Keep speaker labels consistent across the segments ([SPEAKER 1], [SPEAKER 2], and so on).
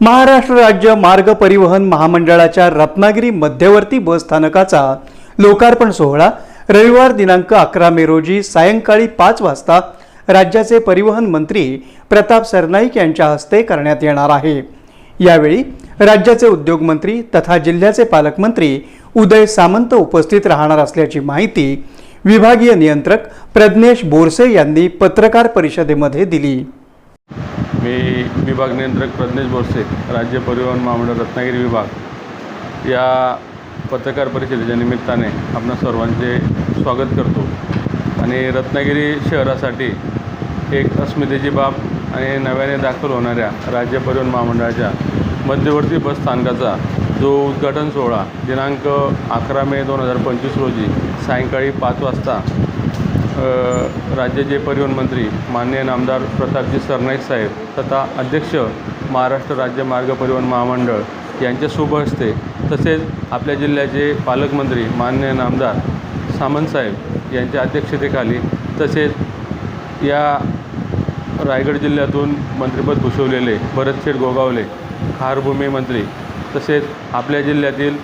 [SPEAKER 1] महाराष्ट्र राज्य मार्ग परिवहन महामंडळाच्या रत्नागिरी मध्यवर्ती बस स्थानकाचा लोकार्पण सोहळा रविवार दिनांक अकरा मे रोजी सायंकाळी पाच वाजता राज्याचे परिवहन मंत्री प्रताप सरनाईक यांच्या हस्ते करण्यात येणार आहे. यावेळी राज्याचे उद्योगमंत्री तथा जिल्ह्याचे पालकमंत्री उदय सामंत उपस्थित राहणार असल्याची माहिती विभागीय नियंत्रक प्रज्ञेश बोरसे यांनी पत्रकार परिषदेमध्ये दिली.
[SPEAKER 2] मी विभाग नियंत्रक प्रज्ञेश बोरसे राज्य परिवहन महामंडळ रत्नागिरी विभाग. या पत्रकार परिषदेच्या निमित्ताने आपणा सर्वांचे स्वागत करतो. आणि रत्नागिरी शहरासाठी एक अस्मितेची बाब आणि नव्याने दाखल होणाऱ्या राज्य परिवहन महामंडळाच्या मध्यवर्ती बस स्थानकाचा जो उद्घाटन सोहळा दिनांक अकरा मे दोन हजार पंचवीस रोजी सायंकाळी पाच वाजता राज्याचे परिवहन मंत्री माननीय नामदार प्रतापजी सरनाईक साहेब तथा अध्यक्ष महाराष्ट्र राज्य मार्ग परिवहन महामंडळ यांच्या शुभ हस्ते तसेच आपल्या जिल्ह्याचे पालकमंत्री मान्य नामदार सामंत साहेब यांच्या अध्यक्षतेखाली तसेच या रायगड जिल्ह्यातून मंत्रिपद भूषवलेले भरतशेठ गोगावले खारभूमी मंत्री तसेच आपल्या जिल्ह्यातील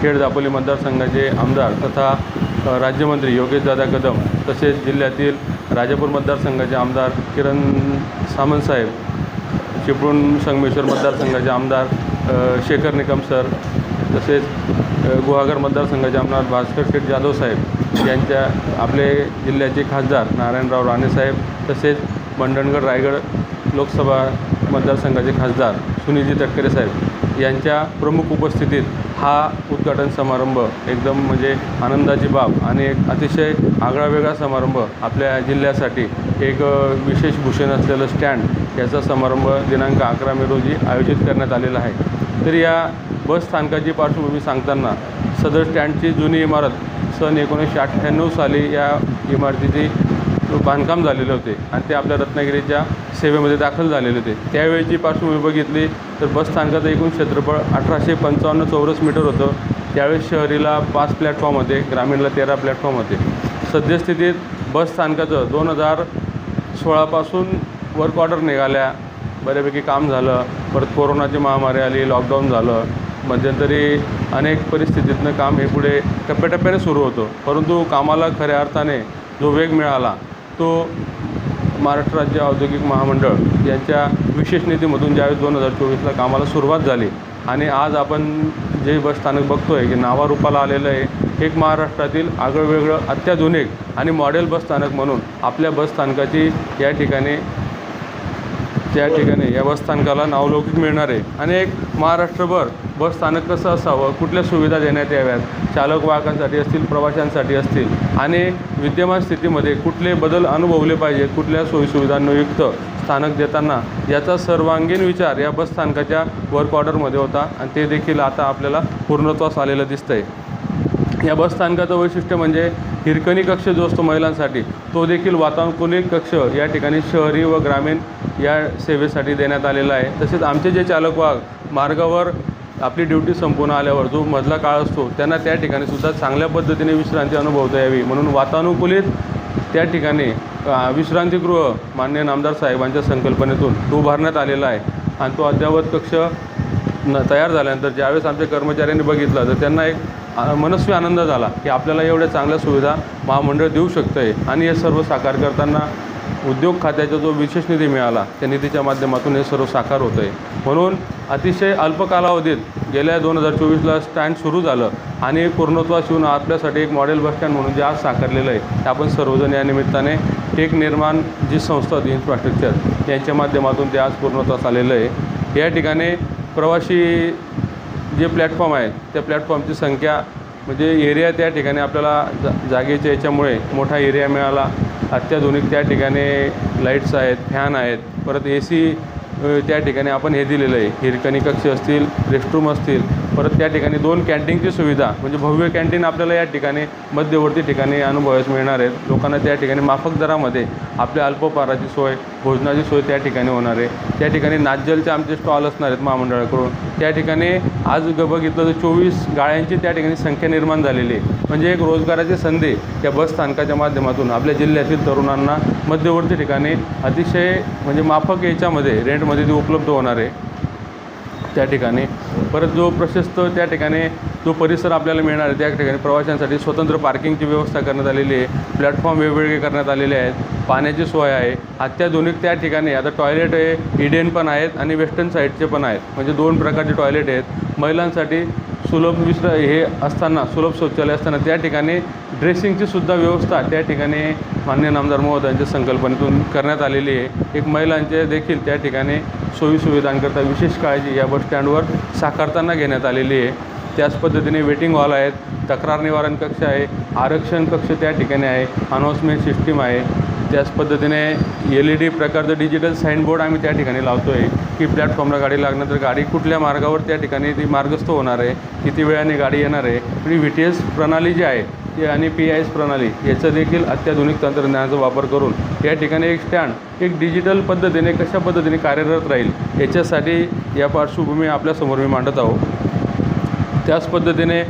[SPEAKER 2] खेड दापोली मतदारसंघाचे आमदार तथा राज्यमंत्री योगेशदादा कदम तसेच जिल्ह्यातील राजापूर मतदारसंघाचे आमदार किरण सामंतसाहेब चिपळूण संगमेश्वर मतदारसंघाचे आमदार शेखर निकम सर तसेच गुहागर मतदारसंघाचे आमदार भास्कर शेठ जाधव साहेब यांच्या आपले जिल्ह्याचे खासदार नारायणराव राणेसाहेब तसेच मंडणगड रायगड लोकसभा मतदारसंघाचे खासदार सुनीलजी तटकरे साहेब यांच्या प्रमुख उपस्थितीत हा उद्घाटन समारंभ एकदम म्हणजे आनंदाची बाब आणि एक अतिशय आगळावेगळा समारंभ आपल्या जिल्ह्यासाठी एक विशेष भूषण असलेलं स्टँड याचा समारंभ दिनांक अकरा मे रोजी आयोजित करण्यात आलेला आहे. तर या बस स्थानकाची पार्श्वभूमी सांगताना सदर स्टँडची जुनी इमारत सन एकोणीसशे अठ्ठ्याण्णव साली या इमारतीची बांधकाम झालेले होते आणि ते आपल्या रत्नागिरीच्या सेवेमध्ये दाखल झालेले होते. त्यावेळीची पार्श्वभूमी बघितली तर बस स्थानकाचं एकूण क्षेत्रफळ अठराशे पंचावन्न चौरस मीटर होतं. त्यावेळेस शहरीला पाच प्लॅटफॉर्म होते ग्रामीणला तेरा प्लॅटफॉर्म होते. सद्यस्थितीत बस स्थानकाचं दोन हजार सोळापासून वर्क ऑर्डर निघाल्या. बऱ्यापैकी काम झालं. परत कोरोनाची महामारी आली लॉकडाऊन झालं. मध्यंतरी अनेक परिस्थितीतनं काम हे पुढे टप्प्याटप्प्याने सुरू होतं. परंतु कामाला खऱ्या अर्थाने जो वेग मिळाला तो महाराष्ट्र राज्य औद्योगिक महामंडळ यांच्या विशेष निधीमधून ज्यावेळेस दोन हजार चोवीसला कामाला सुरुवात झाली आणि आज आपण जे बस स्थानक बघतो आहे की नावारूपाला आलेलं आहे एक महाराष्ट्रातील आगळं वेगळं अत्याधुनिक आणि मॉडेल बस स्थानक म्हणून आपल्या बस स्थानकाची या ठिकाणी त्या ठिकाणी या बसस्थानकाला नावलौकिक मिळणार आहे. आणि एक महाराष्ट्रभर बसस्थानक कसं असावं कुठल्या सुविधा देण्यात याव्यात चालक वाहकांसाठी असतील प्रवाशांसाठी असतील आणि विद्यमान स्थितीमध्ये कुठले बदल अनुभवले पाहिजे कुठल्या सोयीसुविधांनुयुक्त स्थानक देताना याचा सर्वांगीण विचार या बसस्थानकाच्या वर्क ऑर्डरमध्ये होता. आणि ते देखील आता आपल्याला पूर्णत्वास आलेलं दिसतं आहे या बसस्थानकाचं वैशिष्ट्य म्हणजे हिरकणी कक्ष जो असतो महिलांसाठी तो देखील वातानुकूलित कक्ष या ठिकाणी शहरी व ग्रामीण या सेवेसाठी देण्यात आलेला आहे. तसेच आमचे जे चालक वाघ मार्गावर आपली ड्युटी संपूर्ण आल्यावर जो मधला काळ असतो त्यांना त्या ठिकाणी सुद्धा चांगल्या पद्धतीने विश्रांती अनुभवता यावी. म्हणून वातानुकूलित त्या ठिकाणी विश्रांतीगृह मान्य नामदार साहेबांच्या संकल्पनेतून उभारण्यात आलेला आहे. आणि तो अद्ययावत कक्ष न तयार झाल्यानंतर ज्यावेळेस आमच्या कर्मचाऱ्यांनी बघितला तर त्यांना एक मनस्वी आनंद झाला की आपल्याला एवढ्या चांगल्या सुविधा महामंडळ देऊ शकतं आहे आणि हे सर्व साकार करताना उद्योग खात्याचा जो विशेष निधी मिळाला त्या निधीच्या माध्यमातून हे सर्व साकार होतं आहे म्हणून अतिशय अल्प कालावधीत गेल्या दोन हजार चोवीसला स्टँड सुरू झालं आणि पूर्णत्वास येऊन आपल्यासाठी एक मॉडेल बस स्टँड म्हणून जे आज साकारलेलं आहे ते आपण सर्वजण या निमित्ताने टेक निर्माण जी संस्था होती इन्फ्रास्ट्रक्चर यांच्या माध्यमातून ते आज पूर्णत्वास आलेलं आहे. या ठिकाणी प्रवासी जे प्लॅटफॉर्म आहेत त्या प्लॅटफॉर्मची संख्या म्हणजे एरिया त्या ठिकाणी आपल्याला जा जागेच्या याच्यामुळे मोठा एरिया मिळाला. अत्याधुनिक त्या ठिकाणी लाईट्स आहेत फॅन आहेत परत ए सी त्या ठिकाणी आपण हे दिलेलं आहे. हिरकणी कक्ष असतील रेस्टरूम असतील परत त्या ठिकाणी दोन कॅन्टीनची सुविधा म्हणजे भव्य कॅन्टीन आपल्याला या ठिकाणी मध्यवर्ती ठिकाणी अनुभवायला मिळणार आहेत. लोकांना त्या ठिकाणी माफक दरामध्ये आपल्या अल्पपाराची सोय भोजनाची सोय त्या ठिकाणी होणार आहे. त्या ठिकाणी नाज्जलचे आमचे स्टॉल असणार आहेत महामंडळाकडून. त्या ठिकाणी आज ग बघितलं तर चोवीस गाळ्यांची त्या ठिकाणी संख्या निर्माण झालेली आहे. म्हणजे एक रोजगाराची संधी त्या बस स्थानकाच्या माध्यमातून आपल्या जिल्ह्यातील तरुणांना मध्यवर्ती ठिकाणी अतिशय म्हणजे माफक याच्यामध्ये रेंटमध्ये ती उपलब्ध होणार आहे. त्या ठिकाणी. परत जो प्रशस्त त्या ठिकाणी जो परिसर आपल्याला मिळणार आहे त्या ठिकाणी प्रवाशांसाठी स्वतंत्र पार्किंगची व्यवस्था करण्यात आलेली आहे. प्लॅटफॉर्म वेगवेगळे करण्यात आलेले आहेत. पाण्याची सोय आहे. अत्याधुनिक त्या ठिकाणी आता टॉयलेट आहे इडेन पण आहेत आणि वेस्टर्न साईडचे पण आहेत. म्हणजे दोन प्रकारचे टॉयलेट आहेत. महिलांसाठी सुलभ विश्र हे असताना सुलभ शौचालय असताना त्या ठिकाणी ड्रेसिंगची सुद्धा व्यवस्था त्या ठिकाणी मान्य नामदार महोदयांच्या संकल्पनेतून करण्यात आलेली आहे. एक महिलांचे देखील त्या ठिकाणी सोयीसुविधांकरता विशेष काळजी या बसस्टँडवर साकारताना घेण्यात आलेली आहे. त्याच पद्धतीने वेटिंग हॉल आहेत तक्रार निवारण कक्ष आहे आरक्षण कक्ष त्या ठिकाणी आहे अनाऊन्समेंट सिस्टीम आहे. त्याच पद्धतीने एल ई डी प्रकारचं डिजिटल साईनबोर्ड आम्ही त्या ठिकाणी लावतो आहे की प्लॅटफॉर्मला गाडी लागणार तर गाडी कुठल्या मार्गावर त्या ठिकाणी ती मार्गस्थ होणार आहे किती वेळाने गाडी येणार आहे. आणि व्ही टी एस प्रणाली जी आहे आणि पी आय एस प्रणाली याचं देखील अत्याधुनिक तंत्रज्ञानाचा वापर करून या ठिकाणी एक स्टँड एक डिजिटल पद्धतीने कशा पद्धतीने कार्यरत राहील याच्यासाठी या पार्श्वभूमी आपल्यासमोर मी मांडत आहोत त्याच पद्धतीने